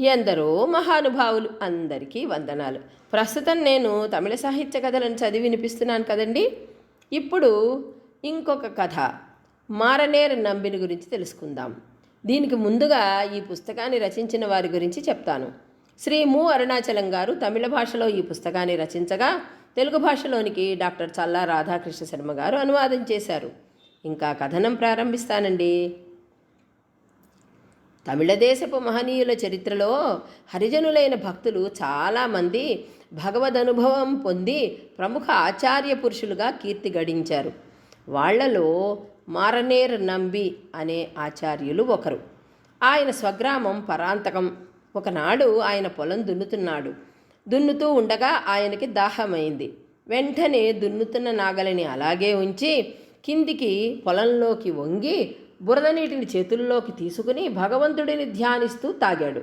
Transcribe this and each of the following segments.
ఎందరో మహానుభావులు అందరికీ వందనాలు. ప్రస్తుతం నేను తమిళ సాహిత్య కథలను చదివి వినిపిస్తున్నాను కదండి. ఇప్పుడు ఇంకొక కథ. మారనేర నంబిని గురించి తెలుసుకుందాం. దీనికి ముందుగా ఈ పుస్తకాన్ని రచించిన వారి గురించి చెప్తాను. శ్రీ ము అరుణాచలం గారు తమిళ భాషలో ఈ పుస్తకాన్ని రచించగా తెలుగు భాషలోనికి డాక్టర్ చల్లా రాధాకృష్ణ శర్మ గారు అనువాదం చేశారు. ఇంకా కథనం ప్రారంభిస్తానండి. తమిళదేశపు మహనీయుల చరిత్రలో హరిజనులైన భక్తులు చాలామంది భగవదనుభవం పొంది ప్రముఖ ఆచార్య పురుషులుగా కీర్తి గడించారు. వాళ్ళలో మారనేర్ నంబి అనే ఆచార్యులు ఒకరు. ఆయన స్వగ్రామం పరాంతకం. ఒకనాడు ఆయన పొలం దున్నుతున్నాడు. దున్నుతూ ఉండగా ఆయనకి దాహమైంది. వెంటనే దున్నుతున్న నాగలిని అలాగే ఉంచి కిందికి పొలంలోకి వంగి బురద నీటిని చేతుల్లోకి తీసుకుని భగవంతుడిని ధ్యానిస్తూ తాగాడు.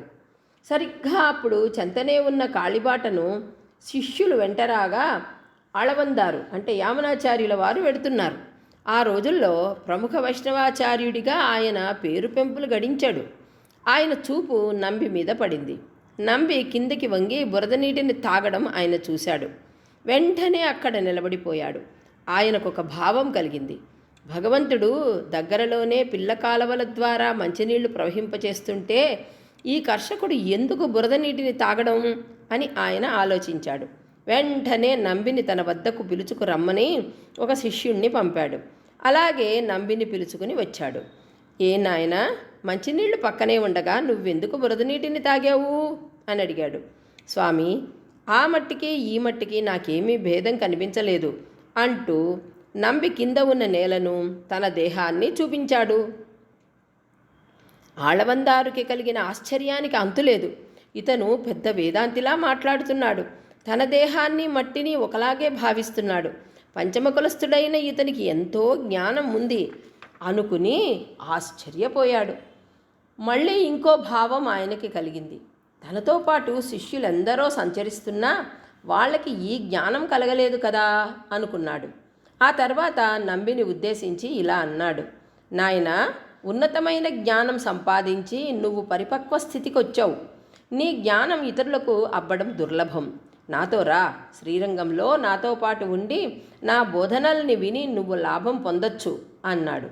సరిగ్గా అప్పుడు చెంతనే ఉన్న కాళీబాటను శిష్యులు వెంటరాగా అళవందారు అంటే యామనాచార్యుల వారు వెడుతున్నారు. ఆ రోజుల్లో ప్రముఖ వైష్ణవాచార్యుడిగా ఆయన పేరు పెంపులు గడించాడు. ఆయన చూపు నంబి మీద పడింది. నంబి కిందకి వంగి బురద నీటిని తాగడం ఆయన చూశాడు. వెంటనే అక్కడ నిలబడిపోయాడు. ఆయనకు ఒక భావం కలిగింది. భగవంతుడు దగ్గరలోనే పిల్ల కాలవల ద్వారా మంచినీళ్ళు ప్రవహింపచేస్తుంటే ఈ కర్షకుడు ఎందుకు బురద నీటిని తాగడం అని ఆయన ఆలోచించాడు. వెంటనే నంబిని తన వద్దకు పిలుచుకు రమ్మని ఒక శిష్యుణ్ణి పంపాడు. అలాగే నంబిని పిలుచుకుని వచ్చాడు. ఏ నాయన మంచినీళ్ళు పక్కనే ఉండగా నువ్వెందుకు బురద నీటిని తాగావు? అని అడిగాడు. స్వామి ఆ మట్టికి ఈ మట్టికి నాకేమీ భేదం కనిపించలేదు అంటూ నంబి కింద ఉన్న నేలను తన దేహాన్ని చూపించాడు. ఆళవందారుకి కలిగిన ఆశ్చర్యానికి అంతులేదు. ఇతను పెద్ద వేదాంతిలా మాట్లాడుతున్నాడు. తన దేహాన్ని మట్టిని ఒకలాగే భావిస్తున్నాడు. పంచమకులస్థుడైన ఇతనికి ఎంతో జ్ఞానం ఉంది. అనుకుని ఆశ్చర్యపోయాడు. మళ్ళీ ఇంకో భావం ఆయనకి కలిగింది. తనతో పాటు శిష్యులెందరో సంచరిస్తున్నా వాళ్ళకి ఈ జ్ఞానం కలగలేదు కదా అనుకున్నాడు. ఆ తర్వాత నంబిని ఉద్దేశించి ఇలా అన్నాడు. నాయన ఉన్నతమైన జ్ఞానం సంపాదించి నువ్వు పరిపక్వ స్థితికి వచ్చావు నీ జ్ఞానం ఇతరులకు అబ్బడం దుర్లభం. నాతో రా. శ్రీరంగంలో నాతో పాటు ఉండి నా బోధనల్ని విని నువ్వు లాభం పొందొచ్చు అన్నాడు.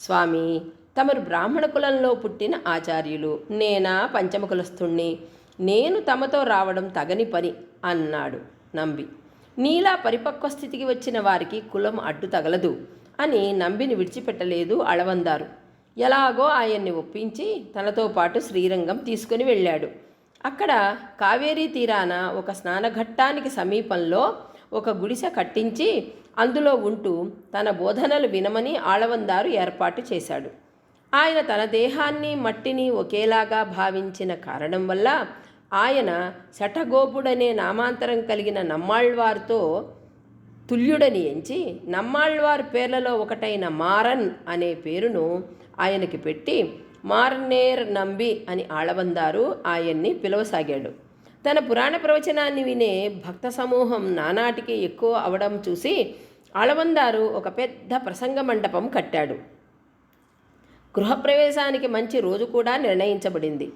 స్వామి తమరు బ్రాహ్మణ కులంలో పుట్టిన ఆచార్యులు నేనా పంచమకులస్తుణ్ణి నేను తమతో రావడం తగని పని అన్నాడు నంబి. నీలా పరిపక్వ స్థితికి వచ్చిన వారికి కులం అడ్డు తగలదు అని నంబిని విడిచిపెట్టలేదు అళవందారు. ఎలాగో ఆయన్ని ఒప్పించి తనతో పాటు శ్రీరంగం తీసుకుని వెళ్ళాడు. అక్కడ కావేరీ తీరాన ఒక స్నానఘట్టానికి సమీపంలో ఒక గుడిసె కట్టించి అందులో ఉంటూ తన బోధనలు వినమని ఆళవందారు ఏర్పాటు చేశాడు. ఆయన తన దేహాన్ని మట్టిని ఒకేలాగా భావించిన కారణం వల్ల ఆయన శఠగోపుడనే నామాంతరం కలిగిన నమ్మాళ్వార్తో తుల్యుడని ఎంచి నమ్మాళ్వార్ పేర్లలో ఒకటైన మారన్ అనే పేరును ఆయనకి పెట్టి మార్నేర్ నంబి అని ఆళవందారు ఆయన్ని పిలవసాగాడు. తన పురాణ ప్రవచనాన్ని వినే భక్త సమూహం నానాటికి ఎక్కువ అవడం చూసి ఆళవందారు ఒక పెద్ద ప్రసంగ మండపం కట్టాడు. గృహప్రవేశానికి మంచి రోజు కూడా నిర్ణయించబడింది.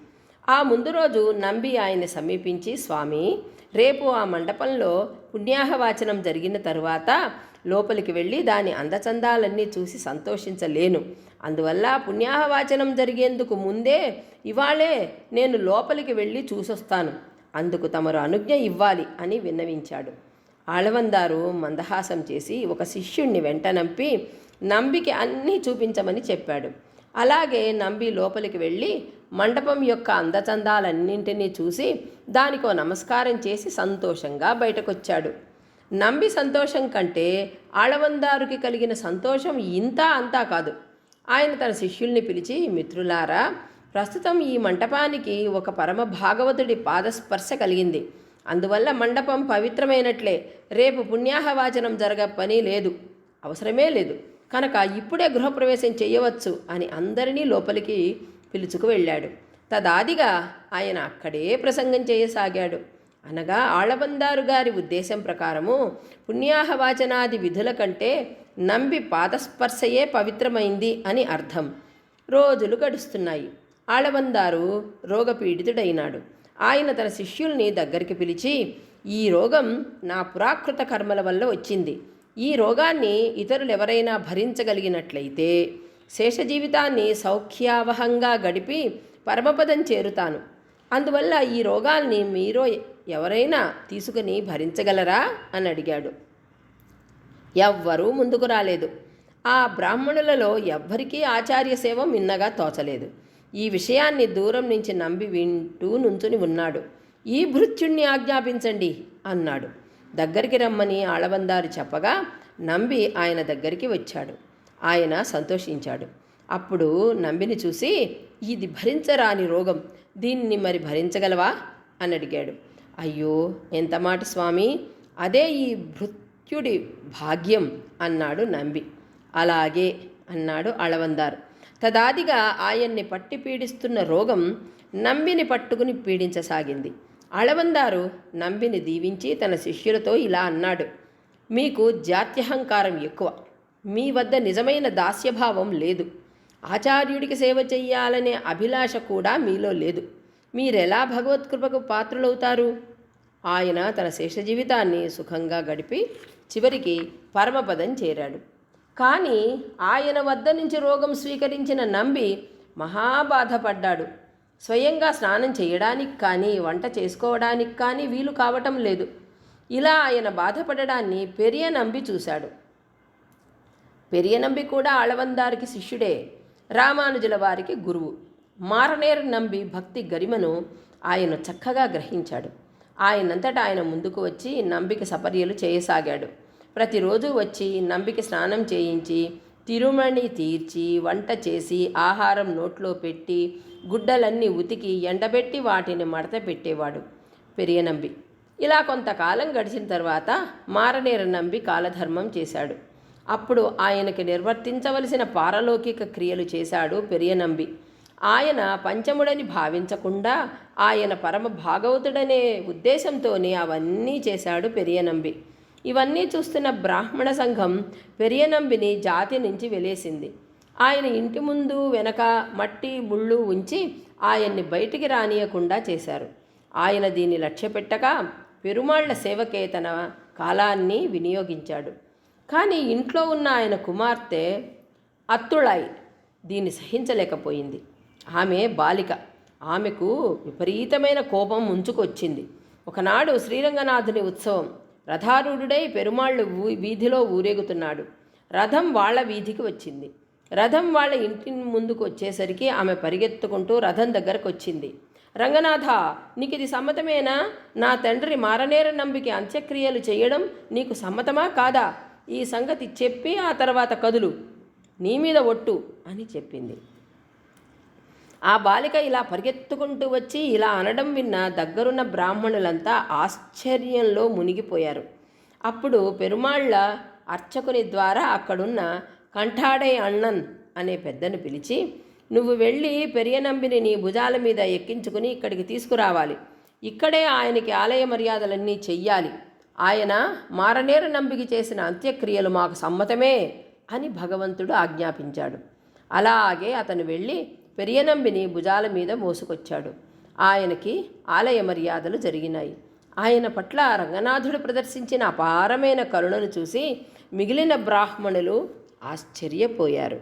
ఆ ముందు రోజు నంబి ఆయన్ని సమీపించి స్వామి రేపు ఆ మండపంలో పుణ్యాహవాచనం జరిగిన తరువాత లోపలికి వెళ్ళి దాని అందచందాలన్నీ చూసి సంతోషించలేను. అందువల్ల పుణ్యాహవాచనం జరిగేందుకు ముందే ఇవాళే నేను లోపలికి వెళ్ళి చూసొస్తాను. అందుకు తమరు అనుజ్ఞ ఇవ్వాలి అని విన్నవించాడు. ఆళవందారు మందహాసం చేసి ఒక శిష్యుణ్ణి వెంట నంపి నంబికి అన్నీ చూపించమని చెప్పాడు. అలాగే నంబి లోపలికి వెళ్ళి మండపం యొక్క అందచందాలన్నింటినీ చూసి దానికో నమస్కారం చేసి సంతోషంగా బయటకొచ్చాడు. నంబి సంతోషం కంటే ఆళవందారుకి కలిగిన సంతోషం ఇంత అంతా కాదు. ఆయన తన శిష్యుల్ని పిలిచి మిత్రులారా ప్రస్తుతం ఈ మంటపానికి ఒక పరమ భాగవతుడి పాదస్పర్శ కలిగింది. అందువల్ల మండపం పవిత్రమైనట్లే. రేపు పుణ్యాహవాచనం జరగ పని లేదు. అవసరమే లేదు. కనుక ఇప్పుడే గృహప్రవేశం చేయవచ్చు అని అందరినీ లోపలికి పిలుచుకు వెళ్ళాడు. తదాదిగా ఆయన అక్కడే ప్రసంగం చేయసాగాడు. అనగా ఆళబందారు గారి ఉద్దేశం ప్రకారము పుణ్యాహవాచనాది విధుల కంటే నంబి పాదస్పర్శయే పవిత్రమైంది అని అర్థం. రోజులు గడుస్తున్నాయి. ఆళవందారు రోగపీడితుడైనాడు. ఆయన తన శిష్యుల్ని దగ్గరికి పిలిచి ఈ రోగం నా పురాకృత కర్మల వల్ల వచ్చింది. ఈ రోగాన్ని ఇతరులు ఎవరైనా భరించగలిగినట్లయితే శేష జీవితాన్ని సౌఖ్యావహంగా గడిపి పరమపదం చేరుతాను. అందువల్ల ఈ రోగాల్ని మీరు ఎవరైనా తీసుకుని భరించగలరా? అని అడిగాడు. ఎవ్వరూ ముందుకు రాలేదు. ఆ బ్రాహ్మణులలో ఎవ్వరికీ ఆచార్య సేవ మిన్నగా తోచలేదు. ఈ విషయాన్ని దూరం నుంచి నంబి వింటూ నుంచుని ఉన్నాడు. ఈ భృత్యుణ్ణి ఆజ్ఞాపించండి అన్నాడు. దగ్గరికి రమ్మని ఆళవందారు చెప్పగా నంబి ఆయన దగ్గరికి వచ్చాడు. ఆయన సంతోషించాడు. అప్పుడు నంబిని చూసి ఇది భరించరాని రోగం. దీన్ని మరి భరించగలవా? అని అడిగాడు. అయ్యో ఎంత మాట స్వామి? అదే ఈ భృత్యుడి భాగ్యం అన్నాడు నంబి. అలాగే అన్నాడు అళవందారు తదాదిగా ఆయన్ని పట్టి పీడిస్తున్న రోగం నంబిని పట్టుకుని పీడించసాగింది. అళవందారు నంబిని దీవించి తన శిష్యులతో ఇలా అన్నాడు మీకు జాత్యహంకారం ఎక్కువ. మీ వద్ద నిజమైన దాస్యభావం లేదు. ఆచార్యుడికి సేవ చెయ్యాలనే అభిలాష కూడా మీలో లేదు. మీరెలా భగవత్కృపకు పాత్రులవుతారు? ఆయన తన శేష జీవితాన్ని సుఖంగా గడిపి చివరికి పరమపదం చేరాడు. కానీ ఆయన వద్ద నుంచి రోగం స్వీకరించిన నంబి మహాబాధపడ్డాడు. స్వయంగా స్నానం చేయడానికి కానీ వంట చేసుకోవడానికి కానీ వీలు కావటం లేదు. ఇలా ఆయన బాధపడడాన్ని పెరియ నంబి చూశాడు. పెరియ నంబి కూడా ఆళవందారికి శిష్యుడే రామానుజుల వారికి గురువు. మారనేరు నంబి భక్తి గరిమను ఆయన చక్కగా గ్రహించాడు. ఆయనంతటా ఆయన ముందుకు వచ్చి నంబికి సపర్యలు చేయసాగాడు. ప్రతిరోజు వచ్చి నంబికి స్నానం చేయించి తిరుమణి తీర్చి వంట చేసి ఆహారం నోట్లో పెట్టి గుడ్డలన్నీ ఉతికి ఎండబెట్టి వాటిని మడత పెట్టేవాడు పెరియనంబి. ఇలా కొంతకాలం గడిచిన తర్వాత మారనేర నంబి కాలధర్మం చేశాడు. అప్పుడు ఆయనకి నిర్వర్తించవలసిన పారలౌకిక క్రియలు చేశాడు పెరియనంబి. ఆయన పంచముడని భావించకుండా ఆయన పరమ భాగవతుడనే ఉద్దేశంతోనే అవన్నీ చేశాడు పెరియనంబి. ఇవన్నీ చూస్తున్న బ్రాహ్మణ సంఘం పెరియనంబిని జాతి నుంచి వెలేసింది. ఆయన ఇంటి ముందు వెనక మట్టి ముళ్ళు ఉంచి ఆయన్ని బయటికి రానియకుండా చేశారు. ఆయన దీన్ని లక్ష్యపెట్టక పెరుమాళ్ళ సేవకే తన కాలాన్ని వినియోగించాడు. కానీ ఇంట్లో ఉన్న ఆయన కుమార్తె అత్తుళాయి దీన్ని సహించలేకపోయింది. ఆమె బాలిక. ఆమెకు విపరీతమైన కోపం ముంచుకొచ్చింది. ఒకనాడు శ్రీరంగనాథుని ఉత్సవం రథారూఢుడై పెరుమాళ్ళు వీధిలో ఊరేగుతున్నాడు. రథం వాళ్ళ వీధికి వచ్చింది. రథం వాళ్ళ ఇంటి ముందుకు వచ్చేసరికి ఆమె పరిగెత్తుకుంటూ రథం దగ్గరకు వచ్చింది. రంగనాథ నీకు ఇది సమ్మతమేనా? నా తండ్రి మారనేర నంబికి అంత్యక్రియలు చేయడం నీకు సమ్మతమా కాదా? ఈ సంగతి చెప్పి ఆ తర్వాత కదులు. నీ మీద ఒట్టు అని చెప్పింది. ఆ బాలిక ఇలా పరిగెత్తుకుంటూ వచ్చి ఇలా అనడం విన్న దగ్గరున్న బ్రాహ్మణులంతా ఆశ్చర్యంలో మునిగిపోయారు. అప్పుడు పెరుమాళ్ళ అర్చకుని ద్వారా అక్కడున్న కంఠాడే అన్నన్ అనే పెద్దను పిలిచి నువ్వు వెళ్ళి పెరియనంబిని నీ భుజాల మీద ఎక్కించుకుని ఇక్కడికి తీసుకురావాలి. ఇక్కడే ఆయనకి ఆలయ మర్యాదలన్నీ చెయ్యాలి. ఆయన మారనేర నంబికి చేసిన అంత్యక్రియలు మాకు సమ్మతమే అని భగవంతుడు ఆజ్ఞాపించాడు. అలాగే అతను వెళ్ళి పెరియనంబిని భుజాల మీద మోసుకొచ్చాడు. ఆయనకి ఆలయ మర్యాదలు జరిగినాయి. ఆయన పట్ల రంగనాథుడు ప్రదర్శించిన అపారమైన కరుణను చూసి మిగిలిన బ్రాహ్మణులు ఆశ్చర్యపోయారు.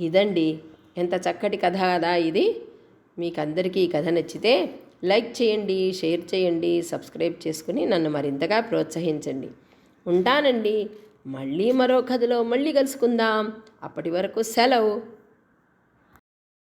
ఇదండి ఎంత చక్కటి కథ కదా ఇది. మీకందరికీ ఈ కథ నచ్చితే లైక్ చేయండి షేర్ చేయండి సబ్స్క్రైబ్ చేసుకుని నన్ను మరింతగా ప్రోత్సహించండి. ఉంటానండి. మళ్ళీ మరో కథలో మళ్ళీ కలుసుకుందాం. అప్పటి వరకు సెలవు.